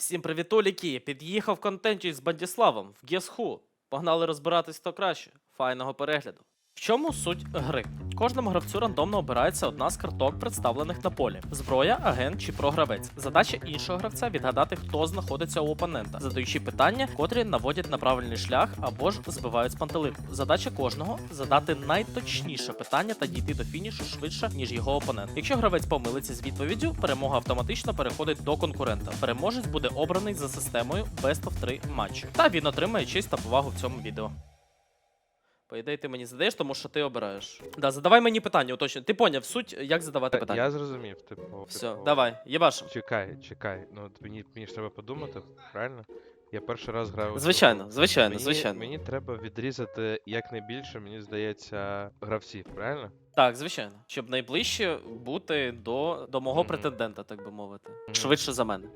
Всім привітуліки! Під'їхав контентій з Бандіславом в Guess. Погнали розбиратись, хто краще. Файного перегляду. В чому суть гри? Кожному гравцю рандомно обирається одна з карток, представлених на полі: зброя, агент чи програвець. Задача іншого гравця відгадати, хто знаходиться у опонента, задаючи питання, котрі наводять на правильний шлях або ж збивають з пантелику. Задача кожного задати найточніше питання та дійти до фінішу швидше, ніж його опонент. Якщо гравець помилиться з відповіддю, перемога автоматично переходить до конкурента. Переможець буде обраний за системою Best of 3 матчі. Та він отримає честь та повагу в цьому відео. По ідеї, ти мені задаєш, тому що ти обираєш. Да, задавай мені питання, уточнюй. Ти поняв суть, як задавати питання. Я зрозумів, типу. Все, типу, давай, єбаш. Чекай, чекай. Ну мені, мені ж треба подумати, правильно? Я перший раз граю. Звичайно, звичайно, мені, звичайно. Мені треба відрізати якнайбільше, мені здається, гравців, правильно? Так, звичайно. Щоб найближче бути до, до мого Мгм. претендента, так би мовити. Мгм. Швидше за мене.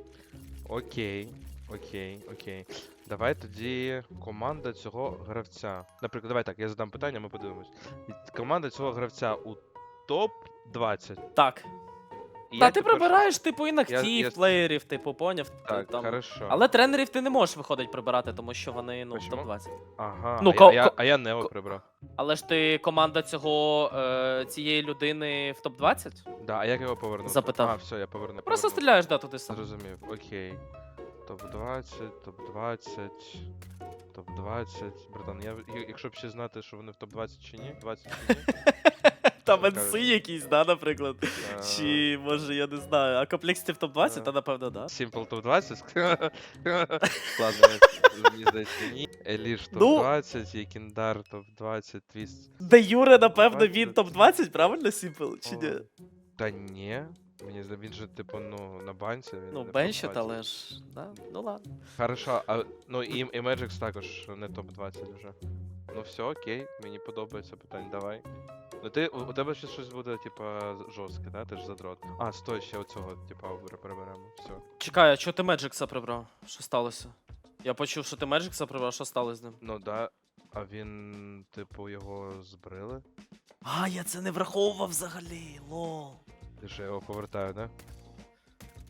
Окей, окей, окей. Давай тоді команда цього гравця. Наприклад, давай так, я задам питання, ми подивимось. Команда цього гравця у топ 20. Так. І Та ти тепер- прибираєш, типу, інактив, я- плеєрів, типу, поняв. Так, там. хорошо. Але тренерів ти не можеш виходить прибирати, тому що вони ну, в Почему? топ-20. Ага, Ну, а, ко- я, а, я, ко- а я Нео ко- прибрав. Але ж ти команда цього е, цієї людини в топ-20? Да, а як його повернути? Запитав. А, все, я поверну. Просто повернув. стріляєш да, туди сам. Зрозумів, окей. Топ-20, топ-20, топ-20. Братан, я, якщо б ще знати, що вони в топ-20 чи ні, 20 чи ні. Там енси якісь, да, наприклад. е, Чи може, я не знаю, а комплексті в топ-20, Е. та напевно, да. Simple топ-20? Ладно, мені здається, ні. Еліш Ну. топ-20, Єкіндар топ-20, Твіст. Де Юре, напевно, він топ-20, правильно, Сімпл? Чи ні? Та ні. Мені здається, він же, типу, ну, на банці. Він Ну, не в топ-20. але ж. Да? Ну ладно. Хорошо, а ну і, і Magix також не топ-20 вже. Ну все, окей, мені подобається питання, давай. Ну ти у, у тебе ще щось буде, типа, з- жорстке, да? Ти ж задрот. А, стой, ще оцього, типа, переберемо. Все. Чекай, а чого ти Меджикса прибрав? Що сталося? Я почув, що ти Меджикса прибрав, що сталося з ним? Ну да. А він, типу, його збрили. А, я це не враховував взагалі, лол. Ти ж його повертаю, да?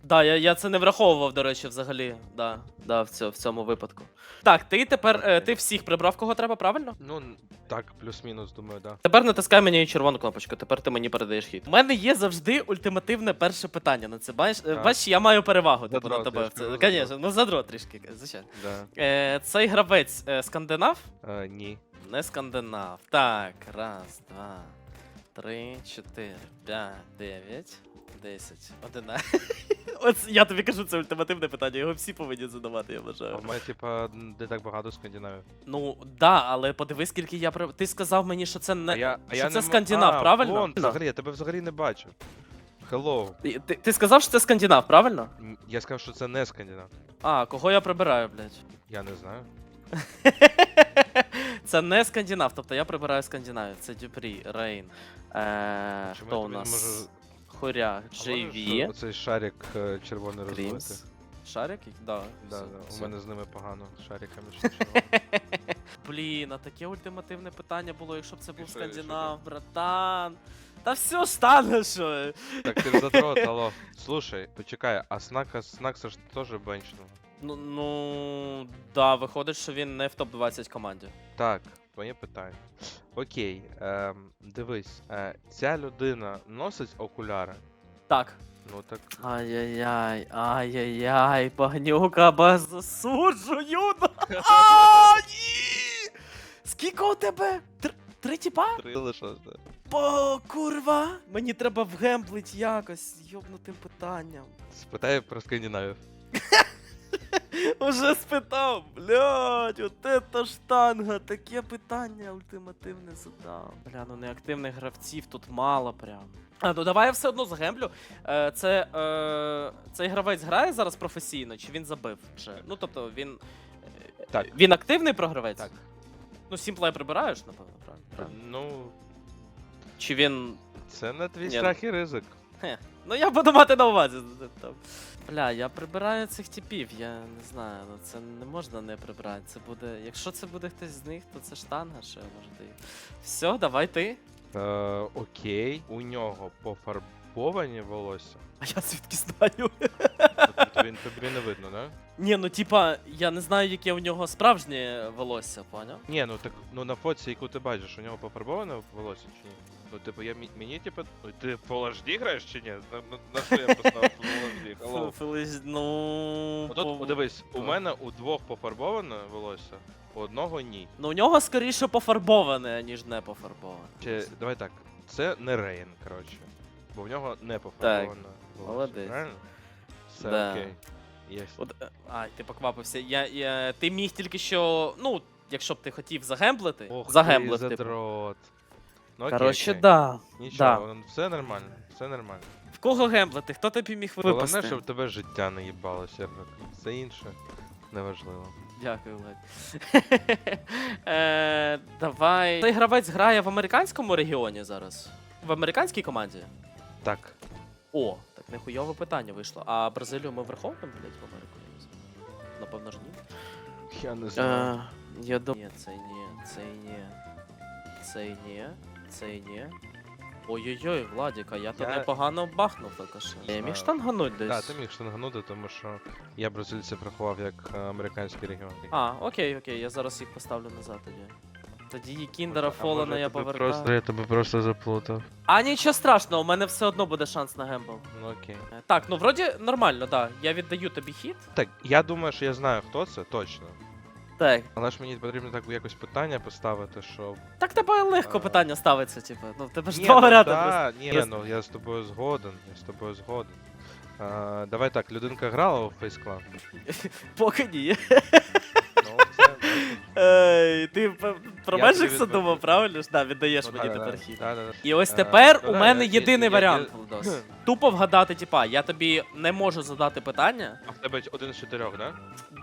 Да, я, я це не враховував, до речі, взагалі. Да, да, в, цьо, в цьому випадку. Так, ти тепер е, ти всіх прибрав, кого треба, правильно? Ну, так, плюс-мінус, думаю, да. Тепер натискай мені червону кнопочку, тепер ти мені передаєш хід. У мене є завжди ультимативне перше питання на це. Бачиш, е, Так. бачиш я маю перевагу типу, на тебе. я Це, кажу, Звісно, задрот. ну задрот трішки, звичайно. Да. Е, цей гравець е, скандинав? Е, ні. Не скандинав. Так, раз, два, три, чотири, п'ять, дев'ять, десять, одинадцять. От я тобі кажу, це ультимативне питання, його всі повинні задавати, я А вважаю. в мене, типа, не так багато скандинавів. Ну, да, але подивись, скільки я при... Ти сказав мені, що це не. а я, а що я це не м- скандинав, а, правильно? Вон, взагалі, я тебе взагалі не бачу. Hello. Ти, ти, ти сказав, що це скандинав, правильно? М, Я сказав, що це не скандинав. А, кого я прибираю, блядь? Я не знаю. Це не скандинав, тобто я прибираю Скандинавію. Це Дюпрі, Рейн. Е, Чому хто я у тобі не нас? можу- Хоряк, А JV. Оцей шарик е, червоний розвити. Крімс. Шарик? Да. Да, все, да. все. У мене з ними погано. з Шариками ще червоними. Блін, а таке ультимативне питання було, якщо б це був що, і що скандинав, братан. Та все стане, що. Так ти ж задрот, алло. Слушай, почекай, а Снака, Снакса ж теж бенчного. Ну, ну, да, виходить, що він не в топ-20 команді. Так, твоє питання. Окей, ем, дивись, е, ця людина носить окуляри. Так. Ну так. Ай-яй-яй, ай-яй-яй, багнюка без засуджую. А, ні! Скільки у тебе? Тр- Три тіпа? Три лише. По, курва! Мені треба вгемблить якось йобнутим питанням. Спитай про скандинавів. Уже спитав, блядь, от это штанга, таке питання ультимативне задав. Бля, ну неактивних гравців тут мало прям. А, ну давай я все одно згемблю. Е, це, е, цей гравець грає зараз професійно, чи він забив вже? Ну тобто він. е, Так. Він активний програвець? Так. Ну, сімплей прибираєш, напевно, правильно? правильно. Ну, Чи він. це не твій Ні. страх і ризик. Ну я буду мати на увазі. Там. Бля, я прибираю цих типів, я не знаю, ну це не можна не прибрати. Це буде. Якщо це буде хтось з них, то це штанга, що я можу дати. Все, давай ти. Е, окей, у нього пофарбовані волосся. А я звідки знаю? Тобі, тобі не видно, да? Ні, ну типа, я не знаю, яке у нього справжнє волосся, поняв? Ні, ну так ну на фоці, яку ти бачиш, у нього пофарбоване волосся чи ні? Ну, типу, я мені, типу, ну, ти в Full HD граєш чи ні? На, на, на що я поставив Full HD? Алло. Фелись- Ну. Отут, по- о, дивись, у мене у двох пофарбоване волосся, у одного ні. Ну, у нього скоріше пофарбоване, ніж не пофарбоване. Чи, давай так, це не Рейн, коротше. Бо в нього не пофарбоване волосся. молодець. Правильно? Все Да. окей. Є. От, е, а, ти поквапився. Я, я, ти міг тільки що, ну, якщо б ти хотів загемблити, Ох, загемблив, ти типу. задрот. Ну, окей, Коротше, окей. да. Нічого, да. ну, все нормально, все нормально. В кого гемблити? Хто тобі міг Головне, випасти? щоб тебе життя не їбало, Сергак. Все інше неважливо. Дякую, Ледь. е, давай. Цей гравець грає в американському регіоні зараз? В американській команді? Так. О, так нехуйове питання вийшло. А Бразилію ми враховуємо, блядь, в Америку? Я не знаю. Напевно ж ні. Я не Е, я думаю. Ні, цей ні, цей ні. Цей ні, цей ні. Ой-ой-ой, Владіка, я то Я- непогано бахнув тільки що. Я міг штангануть десь. Так, ти міг штанганути, тому що я бразильців рахував як е, американський регіон. А, окей, окей, я зараз їх поставлю назад тоді. Тоді і Кіндера А Фолена я тебе повертаю. Просто, я тебе просто заплутав. А нічого страшного, у мене все одно буде шанс на гембл. Ну окей. Так, ну вроді нормально, да. Я віддаю тобі хід. Так, я думаю, що я знаю, хто це, точно. Так. Але ж мені потрібно так якось питання поставити, що. Так тебе легко А. питання ставиться, типу. Ну, в тебе ж Ні, два ну, варіанти. да, ні, Я- ну я з тобою згоден, я з тобою згоден. А, давай так, людинка грала у Face Clan? Поки ні. Ну, це. Ей, ти п- про Я Magic тобі відповім. думав, правильно ж? Да, віддаєш Ну, мені тепер хід. І ось Е, тепер ну у да, мене я- єдиний я- я- варіант, Владос. Тупо вгадати, типа, я тобі не можу задати питання. А в тебе один з чотирьох, да?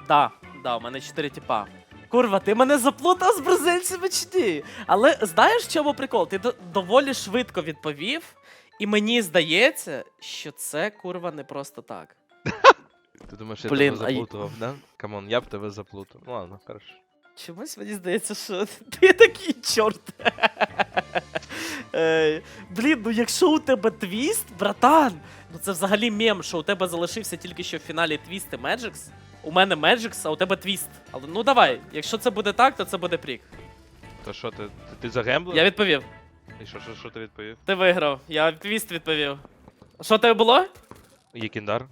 Да, да, у мене чотири типа. Курва, ти мене заплутав з бразильцями чи ні? Але знаєш, в чому прикол? Ти доволі швидко відповів, і мені здається, що це курва не просто так. Ти думаєш, я Блін, тебе а й- заплутав, да? Камон, я б тебе заплутав. Ну ладно, хорошо. Чомусь мені здається, що ти такий чорт. Ей, Блін, ну якщо у тебе твіст, братан, ну це взагалі мем, що у тебе залишився тільки що в фіналі твіст і Меджикс. У мене Меджикс, а у тебе твіст. Але ну давай, якщо це буде так, то це буде прік. То що, ти, ти, ти загемблив? Я відповів. І що, що, що ти відповів? Ти виграв. Я твіст відповів. Що тебе було? Є кіндар?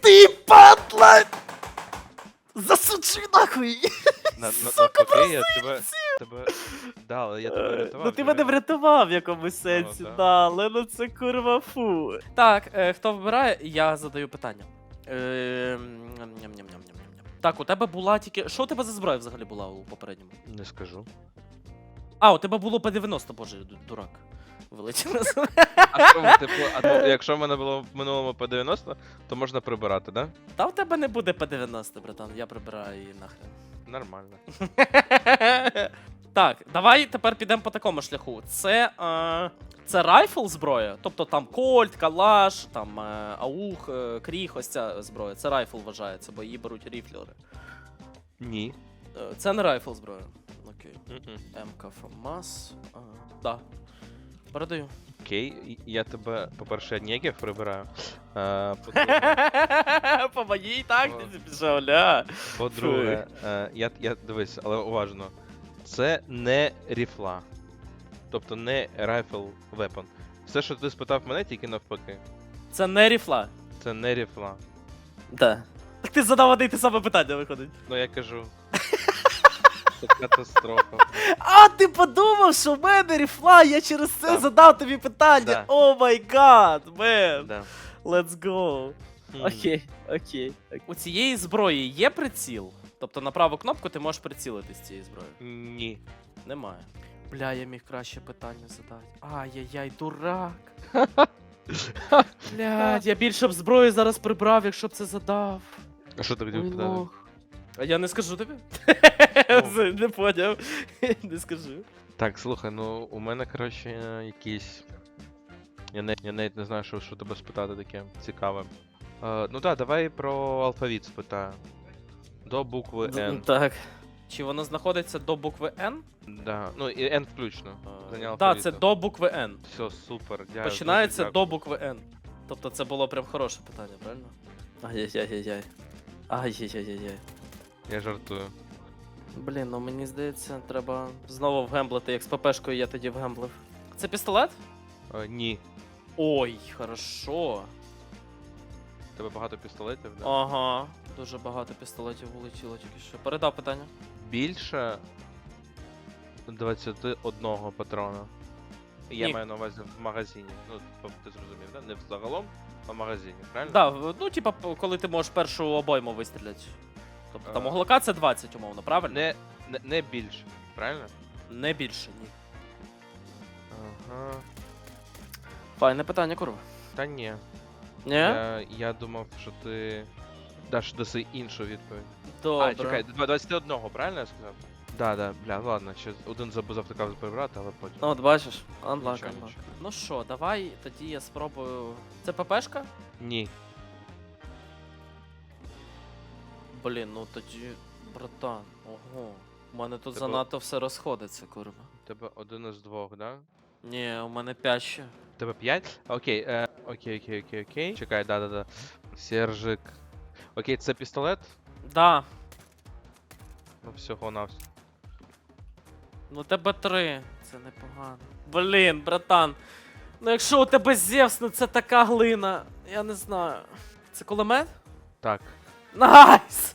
Ти падла! Засучи нахуй! На, на, Сука, навпаки, я тебе, тебе... Да, але я тебе врятував. Ну ти мене врятував в якомусь сенсі, так. да, але ну це курва фу. Так, е, хто вибирає, я задаю питання. Е, ням-ням-ням-ням-ням-ням. Так, у тебе була тільки. Що у тебе за зброя взагалі була у попередньому? Не скажу. А, у тебе було П-90, боже, ду- дурак. Вилетіло. А типу, а то, якщо в мене було в минулому по 90, то можна прибирати, да? Та у тебе не буде П-90, братан, я прибираю її нахрен. Нормально. Так, давай тепер підемо по такому шляху. Це, е, це райфл зброя, тобто там кольт, калаш, там е, аух, е, кріг, ось ця зброя. Це райфл вважається, бо її беруть ріфлери. Ні. Е, це не райфл зброя. Окей. МК ФАМАС. Ага. Да. Передаю. Окей, я тебе, по-перше, я нєгів прибираю. По-друге, По моїй так, О. ти пішов, ля. по-друге е, я, я дивись, але уважно. Це не ріфла. Тобто не rifle weapon. Все, що ти спитав мене, тільки навпаки. Це не ріфла. Це не ріфла. Да. Так ти задав одне й те саме питання, виходить. Ну я кажу. Це катастрофа. А, ти подумав, що в мене ріфла, я через це Так. задав тобі питання. Да. О май гад, мен. Да. Let's go. Окей, окей. У цієї зброї є приціл? Тобто на праву кнопку ти можеш прицілити з цієї зброї. Ні. Немає. Бля, я міг краще питання задати. Ай-яй-яй, дурак. Блядь, я більше б зброї зараз прибрав, якщо б це задав. А що ти Ой, лох. А я не скажу тобі. Не поняв. Не скажу. Так, слухай, ну у мене, коротше, якісь. Я, не, я навіть не знаю, що, що тебе спитати таке цікаве. Е, ну так, давай про алфавіт спитаю. До букви N. Так. Чи воно знаходиться до букви N? Да. Ну і N включно. Так, да, це до букви N. Все, супер. Дякую. Починається дуже до букви N. Тобто це було прям хороше питання, правильно? Ай-яй-яй-яй. Ай-яй-яй-яй. Я жартую. Блін, ну мені здається, треба знову вгемблити, як з ППшкою я тоді вгемблив. Це пістолет? Е, ні. Ой, хорошо. У тебе багато пістолетів, да? Ага. Дуже багато пістолетів влетіло тільки що. Передав питання. Більше 21 патрона. Я Ні. маю на увазі в магазині. Ну, тобто ти зрозумів, да? Не взагалом, а в магазині, правильно? Да, в- ну, типа, п- коли ти можеш першу обойму вистріляти. Тобто там А. у глока це 20, умовно, правильно? Не, не, не більше, правильно? Не більше, ні. Ага. Файне питання, курва. Та ні. Ні? Я, я думав, що ти даш даси іншу відповідь. Добре. А, чекай, два- 21, правильно я сказав? Да, да, бля, ладно, ще один забув завтикав прибрати, але потім. Ну, от бачиш, анлак, анлак. нічого. Ну що, давай тоді я спробую. Це ППшка? Ні. Блін, ну тоді, братан, ого. У мене тут Тебе- занадто все розходиться, курва. У тебе один із двох, да? Ні, у мене 5 ще. У тебе 5? Окей, е, окей, окей, окей, окей. Чекай, да, да, да. Сержик. Окей, це пістолет? Да, Ну, всього на ну тебе 3. Це непогано. Блін, братан. Ну якщо у тебе Зевс, ну це така глина. Я не знаю. Це кулемет? Так. Найс!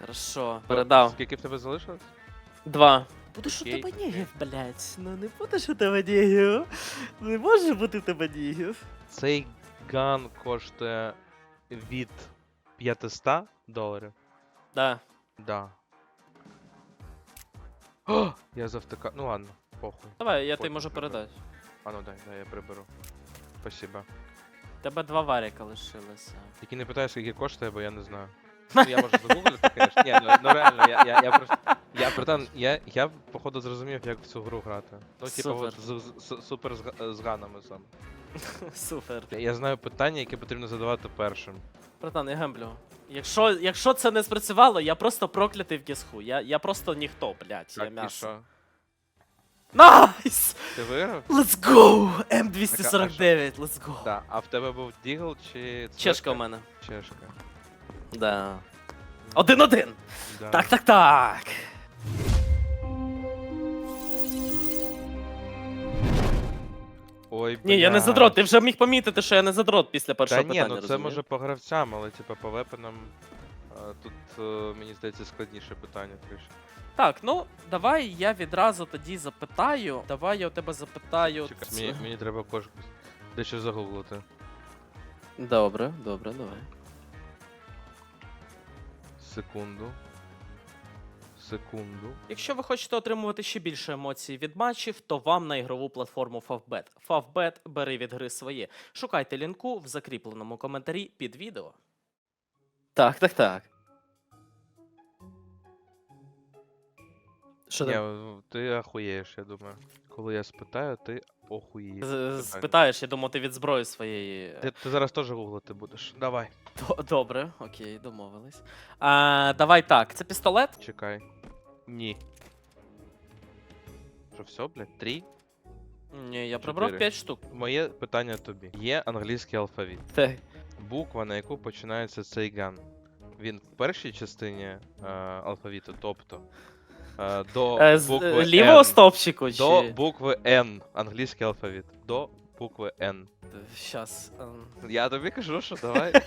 Хорошо, передав. Скільки в тебе залишилось? Два. Будеш у Окей, тебе нігів, блять. Ну не будеш у тебе нігів. Не може бути в тебе нігів. Цей ган коштує від 500 доларів. Да. Да. О, я завтика. Ну ладно, похуй. Давай, я тобі Потім можу приберу. передати. А ну дай, дай, я приберу. Спасибо. Тебе два варіка лишилося. Тільки не питай, скільки коштує, бо я не знаю. Ну, я можу загуглити, звісно. Ні, ну, ну реально, я, я, я просто. Я, братан, я, я походу зрозумів, як в цю гру грати. Ну, типа, Супер. от з, з, з- супер з, га- з ганами сам. Супер. Я знаю питання, яке потрібно задавати першим. Братан, я гемблю. Якщо, якщо це не спрацювало, я просто проклятий в гісху. Я, я просто ніхто, блять, я Так, і м'ясо. що? Найс! Ти виграв? Let's go! М249, let's go. Так. А в тебе був Дігл чи. Чешка цветка? у мене. Чешка. Да. Один-один! Да. Так, так, так. Ой, Ні, я не блядь. задрот. Ти вже міг помітити, що я не задрот після Та першого ні, питання. ну це розумієш? може по гравцям, але типа по вепенам. Тут, е, мені здається, складніше питання трішки. Так, ну давай я відразу тоді запитаю. Давай я у тебе запитаю. Чекай, мені, мені треба кошку дещо загуглити. Добре, добре, давай. Секунду. Секунду. Якщо ви хочете отримувати ще більше емоцій від матчів, то вам на ігрову платформу Favbet. Favbet бери від гри своє. Шукайте лінку в закріпленому коментарі під відео. Так, так, так. Що Ні, ти ну, ти ахуєєш, я думаю. Коли я спитаю, ти охуєєш. з- спитаєш, я думав, ти від зброї своєї. Ти, ти зараз теж гуглити будеш. Давай. Д- Добре, окей, домовились. А, давай так, це пістолет? Чекай. Ні. Що, все, блядь? Три? Ні, я прибрав Чотири. 5 штук. Моє питання тобі. Є англійський алфавіт. Так. Буква, на яку починається цей ган. Він в першій частині е, алфавіту, тобто е, до Е, з букви е, лівого N. стовпчику чи. До букви N. Англійський алфавіт. До букви N. Щас. ем. Я тобі кажу, що давай.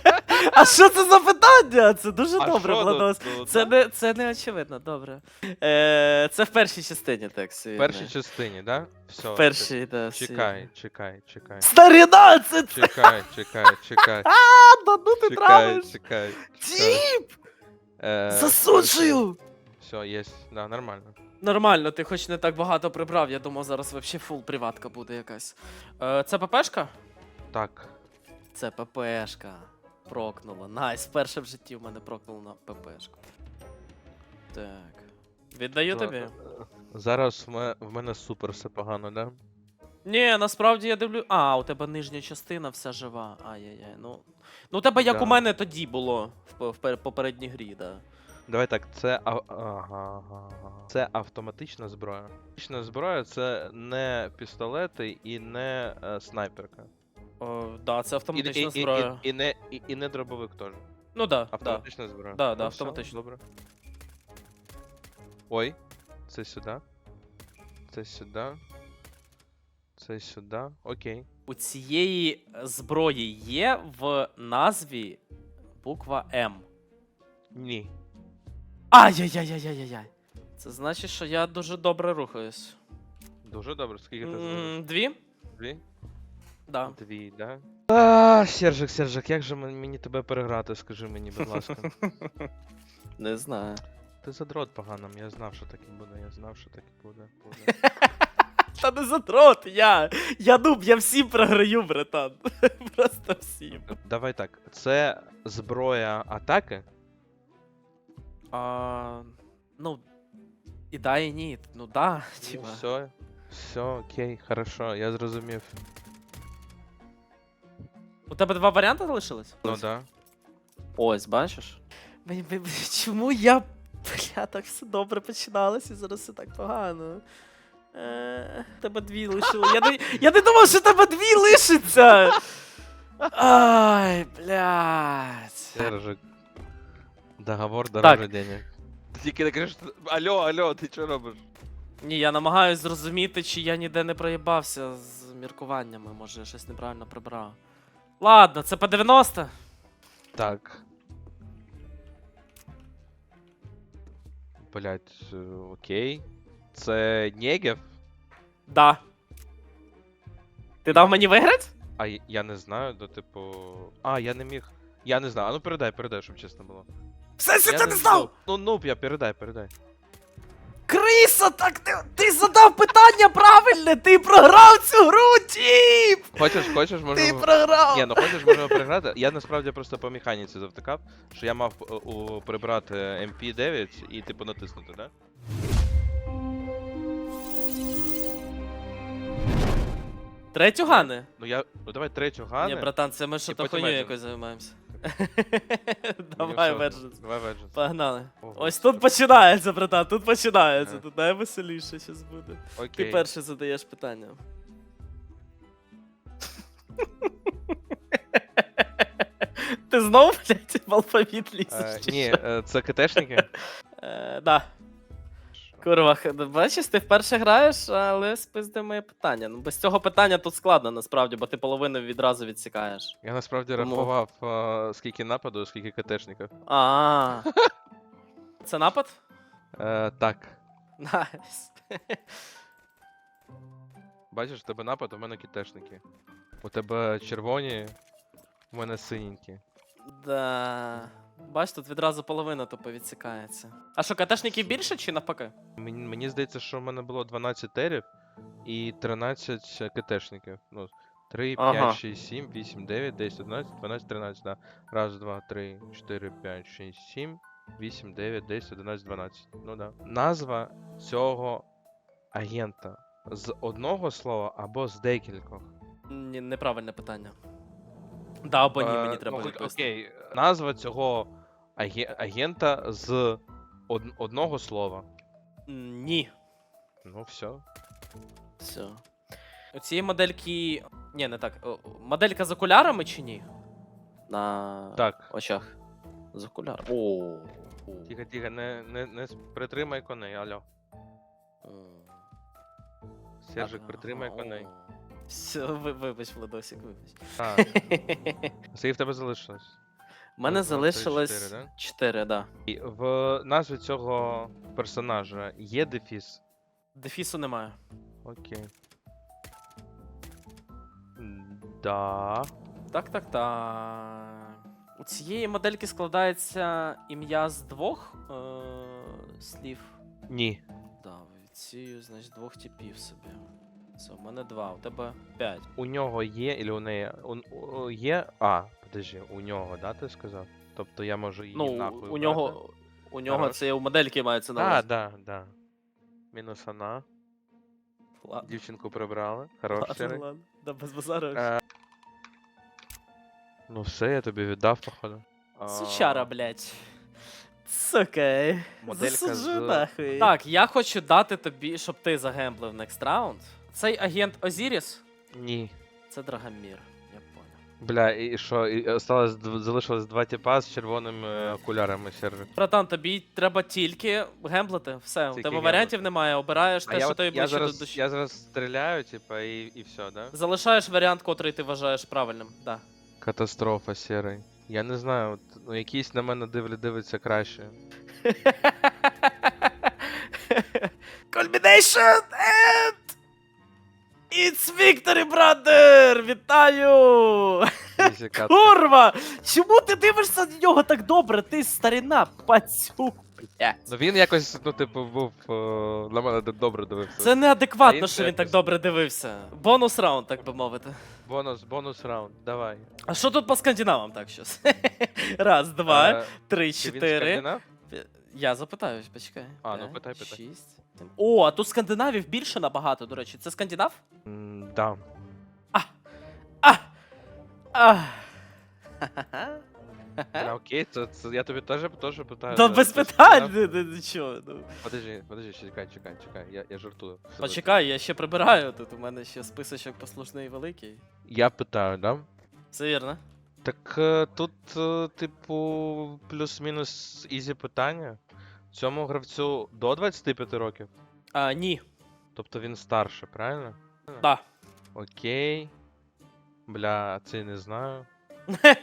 А що це за питання? Це дуже А добре, що Владос. тут? Ну, Це не, це не очевидно, добре. Е, це в першій частині тексту. В першій частині, да? Все. В першій, да. Чекай, чекай, чекай. Старіна, це це. Чекай, чекай, чекай. А, да ну ти Чекай, травиш. чекай. Тіп! Е, Засуджую! Все, є. Да, нормально. Нормально, ти хоч не так багато прибрав, я думав, зараз вообще фул приватка буде якась. Е, це ППшка? Так. Це ППшка. Прокнула. Найс, вперше в житті в мене прокнуло на ППшку. Так. Віддаю То, тобі. Зараз в ме- в мене супер все погано, да? Ні, насправді я дивлю. А, у тебе нижня частина вся жива. Ай-яй-яй. Ну. Ну, у тебе як Да. у мене тоді було в, по- в пер- попередній грі, да. Давай так, це ага, ага, це автоматична зброя. Автоматична зброя це не пістолети і не е, снайперка. О, да, це І, автоматична і, і, зброя. і, і, не, і, і не дробовик теж. Ну да, да. Автоматична зброя. Да, да, Ну, все. Добре. Ой, це сюди. Це сюди. Це сюди. Окей. У цієї зброї є в назві буква М. Ні. Ай-яй-яй-яй-яй-яй. Це значить, що я дуже добре рухаюсь. Дуже добре, скільки ти зробиш? М, Дві? Дві? Да. Дві, да? А, Сержик, Сержик, як же мен- мені тебе переграти, скажи мені, будь ласка. Не знаю. Ти задрот поганим, я знав, що так і буде, я знав, що так буде. буде. Та не задрот, я. Я нуб, я всім програю, братан. Просто всім. Давай так, це зброя атаки? А, ну. І да, і ні. Ну да, Ну, типа. все, все, окей, хорошо, я зрозумів. У тебе два варіанти залишились? Ну да. Ось, бачиш? Мені, мені- чому я. Бля, так все добре починалось і зараз все так погано. Е, тебе дві лишили. Я не, я не думав, що тебе дві лишиться. Ай, блядь. Сержик. Договор дороже денег. Ти тільки не кажеш, алло, алло, ти що робиш? Ні, я намагаюсь зрозуміти, чи я ніде не проїбався з міркуваннями, може я щось неправильно прибрав. Ладно, це по 90? Так. Блять, окей. Це Негев? Да. Ти дав мені виграти? А я- я не знаю, до типу. А, я не міг. Я не знаю. А ну передай, передай, щоб чесно було. Все, що Я ти не знав! Ну, нуб, я передай, передай. Криса, так ти, ти задав питання правильне, ти програв цю гру, тіп! Хочеш, хочеш, Ти програв! Ні, ну хочеш, можемо переграти. Я насправді просто по механіці завтикав, що я мав е, у, прибрати MP9 і типу натиснути, да? Третю гани? Ну я. Ну давай третю Гани. Ні, братан, це ми що то потім хуйню якось займаємося. Давай. Vengeance. Давай Vengeance. Погнали. Ось тут починається, братан, тут починається. Ага. Тут найвеселіше щас буде. Ти перше задаєш питання. Ти знов, блядь, в алфавіт Е, лізеш? чи ні, що? е, це КТшники. Е, Да. Курва, бачиш, ти вперше граєш, але спизди моє питання. Ну, без цього питання тут складно насправді, бо ти половину відразу відсікаєш. Я насправді Тому- рахував, е, скільки нападу, скільки КТшників. А. Це напад? Е, так. Найс. Бачиш, у тебе напад, у мене КТшники. У тебе червоні, у мене синенькі. Да. Бач, тут відразу половина тупо відсікається. А що, катешників більше чи навпаки? Мені, мені здається, що в мене було 12 терів і 13 КТшників. Ну, 3, 5, Ага. 6, 7, 8, 9, 10, 11, 12, 13, да. Раз, два, три, 4, 5, 6, 7, 8, 9, 10, 11, 12. Ну да. Назва цього агента з одного слова або з декількох. Ні, неправильне питання. Да або ні, Е, мені треба ну, відповісти. Окей, назва цього аге- агента з од- одного слова. Ні. Ну, все. Все. У цієї модельки. Ні, не так. Моделька з окулярами чи ні? На Так. очах. З окулярами. О. Тихо, тихо, не, не, не притримай коней, алло. Сержик, притримай коней. Все, ви, вибач, Владосик, вибач. Так. Скільки в тебе залишилось? У мене Раз, два, три, залишилось чотири, да? 4, да. І в назві цього персонажа є дефіс. Дефісу немає. Окей. М, Да. Так, так, так. У цієї модельки складається ім'я з двох е- слів. Ні. Да, цією, значить, двох типів собі. Це у мене два, у тебе п'ять. У нього є, или у неї. У, у- є. А, подожди, у нього, да, ти сказав? Тобто я можу її Ну, нахуй. у брати? нього. У нього Хорош. це у модельки мається на А, увазі. да, да. Мінус вона. Ладно, Дівчинку прибрали. Хорош ладно, сірий. ладно. Да без базару. Е, Ну все, я тобі віддав, походу. А, Сучара, блядь. Сука. Моделька Засуджу з- нахуй. Так, я хочу дати тобі, щоб ти загемблив next round. Цей агент Озіріс Ні. це Драгомір. Я понял. Бля, і що, і осталось, дв- залишилось два типа з червоними е, окулярами Сержик. Братан, тобі треба тільки гемблити. Все, у Тільки тебе гемблити. варіантів немає. Обираєш те, я, що от, тобі я, ближче до зараз, душі. я зараз стріляю, типа, і, і все, да? Залишаєш варіант, котрий ти вважаєш правильним. Да. Катастрофа сірий. Я не знаю, от, ну якийсь на мене дивлі дивиться краще. Culmination and... It's victory, brother! Вітаю! Ізі. Курва! Чому ти дивишся на нього так добре? Ти старина, пацюк, блядь. Ну він якось, ну, типу, був е, на мене д- добре дивився. Це А неадекватно, що він так добре дивився. Бонус раунд, так би мовити. Бонус, бонус раунд, давай. А що тут по скандинавам так щось? Раз, два, Е, три, чи він чотири. скандинав? Я запитаю, почекай. А, ну, П'ять, питай, питай. Шість. Сім. О, а тут скандинавів більше набагато, до речі. Це скандинав? М, Да. А! А! Ха-ха-ха. Окей, це, це я тобі теж, теж питаю. Та да, без це питань, скандинав? ну, ну, нічого. Ну. Подожди, подожди, чекай, чекай, чекай, я, я жартую. Все Почекай, я ще прибираю. Тут у мене ще списочок послушний великий. Я питаю, да? Все вірно. Так е, тут, е, типу, плюс-мінус ізі питання. Цьому гравцю до 25 років? А, ні. Тобто він старше, правильно? Да. Окей. Бля, цей не знаю.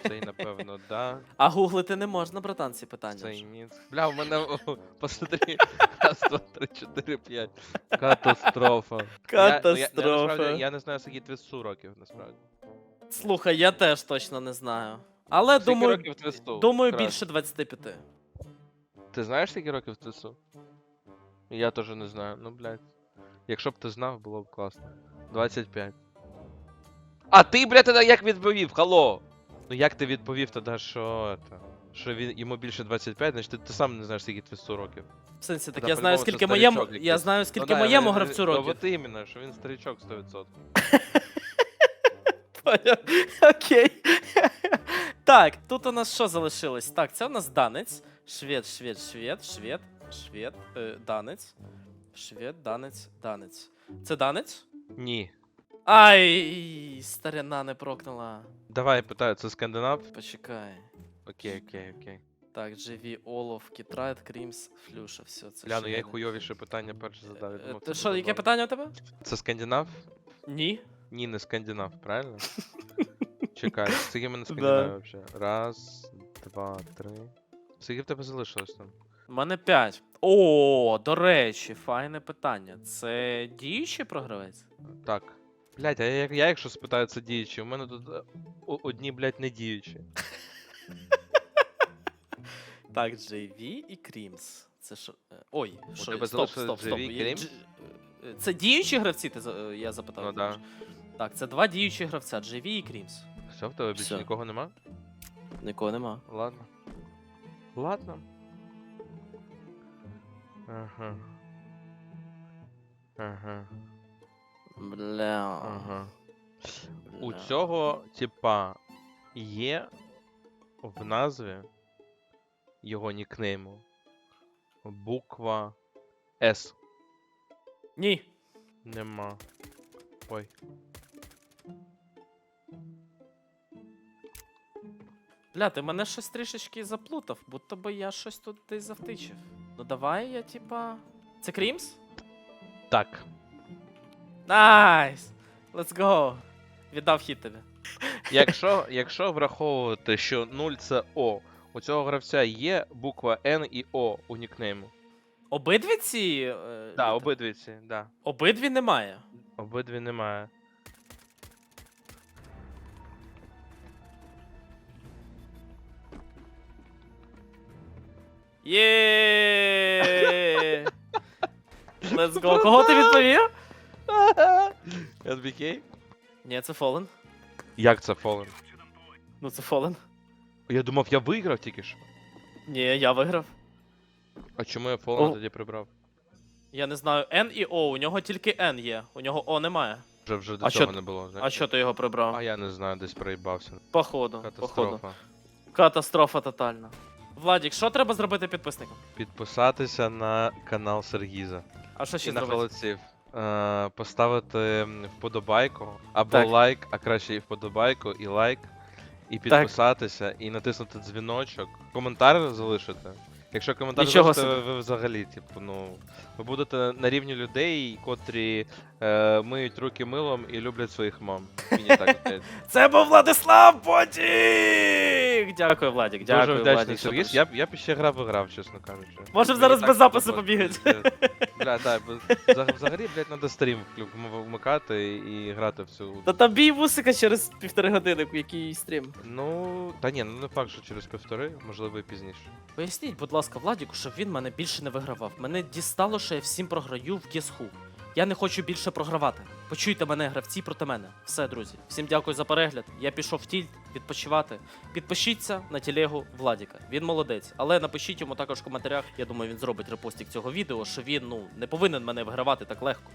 Цей, напевно, да. А гуглити не можна, братан, ці питання. Цей ні. Бля, у мене посмотри. Раз, два, три, чотири, п'ять. Катастрофа. Я, ну, я, я, Катастрофа. я не знаю, скільки твісту років, насправді. Слухай, я теж точно не знаю. Але Скільки думаю, думаю більше 25. Ти знаєш, скільки років твісту? Я теж не знаю, ну блядь. Якщо б ти знав, було б класно. 25. А ти, блядь, тоді як відповів? Халло! Ну як ти відповів тоді, що це? Що він йому більше 25, значить ти, ти сам не знаєш, скільки твісту років. В сенсі, так я знаю, скільки моєму. Я знаю, скільки Ну, моєму гравцю Ну, років. от іменно, що він старичок 100%. Окей. Так, тут у нас що залишилось? Так, це у нас данець. Швед, швед, швед, швед, швед, е, данець. Швед, данець, данець. Це данець? Ні. Ай, старина не прокнула. Давай питаю, це скандинав? Почекай. Окей, окей, окей. Так, GV, Олов, Кітрайт, Крімс, Флюша, все це. Гляну, я й шведи. хуйовіше питання перше задав. я Е, думав, Ти це що, буде яке добре. питання у тебе? Це скандинав? Ні. Ні, не скандинав, правильно? Чекай, скільки в мене Да. скандинавів взагалі? Раз, два, три. Скільки в тебе залишилось там? У мене 5. О, до речі, файне питання. Це діючий програвець? Так. Блять, а я, я якщо спитаю, це діючі, у мене тут е, о- одні, блять, не діючі. Так, JV і Крімс. Це що. е, Ой, що тебе я- стоп, залишилось стоп, стоп. JV і Я- Крімс? Дж- е, Це діючі гравці, ти за- е, я запитав. Ну да. Так, це два діючі гравця, JV і Крімс. Все, в тебе більше нікого нема? Нікого нема. Ладно. Ладно. Ага. Ага. Бля. Ага. У цього, типа, є в назві його нікнейму буква С. Ні. Нема. Ой. Бля, ти мене щось трішечки заплутав, будто би я щось тут десь завтичив. Ну давай я, типа. Це Крімс? Так. Найс! Let's go! Віддав хід тобі. Якщо, якщо враховувати, що 0 це О, у цього гравця є буква Н і О у нікнейму. Обидві ці. Е, Да, обидві ці, да. Обидві немає. Обидві немає. Є! Let's go. Кого ти відповів? NBK? Ні, це Fallen. Як це Fallen? Ну це Fallen. Я думав, я виграв тільки що. Ні, я виграв. А чому я Fallen О. тоді прибрав? Я не знаю, N і O, у нього тільки N є, у нього O немає. Вже вже до А цього що- не було. А що ти його прибрав? А я не знаю, десь проїбався. Походу, походу. Катастрофа. Катастрофа тотальна. Владік, що треба зробити підписникам? Підписатися на канал Сергіза. А що ще І на зробити? холодців. Е, поставити вподобайку, або Так. лайк, а краще і вподобайку, і лайк, і підписатися, і натиснути дзвіночок, коментар залишити. Якщо коментар Нічого залишите, собі. ви, ви взагалі, типу, ну, ви будете на рівні людей, котрі е, миють руки милом і люблять своїх мам. Мені так здається. Це був Владислав Потік! Дякую, Владік, Дуже дякую, вдячний Владік. що Сергій. прийшов. Я б я б ще грав і грав, чесно кажучи. Можемо зараз так без запису побігати. Бля, так, бо взагалі, блядь, треба стрім вклю- вмикати і грати в цю. Та там бій вусика через півтори години, який стрім. Ну, та ні, ну не факт, що через півтори, можливо, і пізніше. Поясніть, будь ласка, Владіку, щоб він мене більше не вигравав. Мене дістало, що я всім програю в Who. Я не хочу більше програвати. Почуйте мене, гравці проти мене. Все, друзі. Всім дякую за перегляд. Я пішов в тільт відпочивати. Підпишіться на телегу Владіка. Він молодець. Але напишіть йому також в коментарях. Я думаю, він зробить репостик цього відео, що він ну не повинен мене вигравати так легко.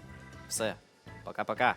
Все, пока-пока.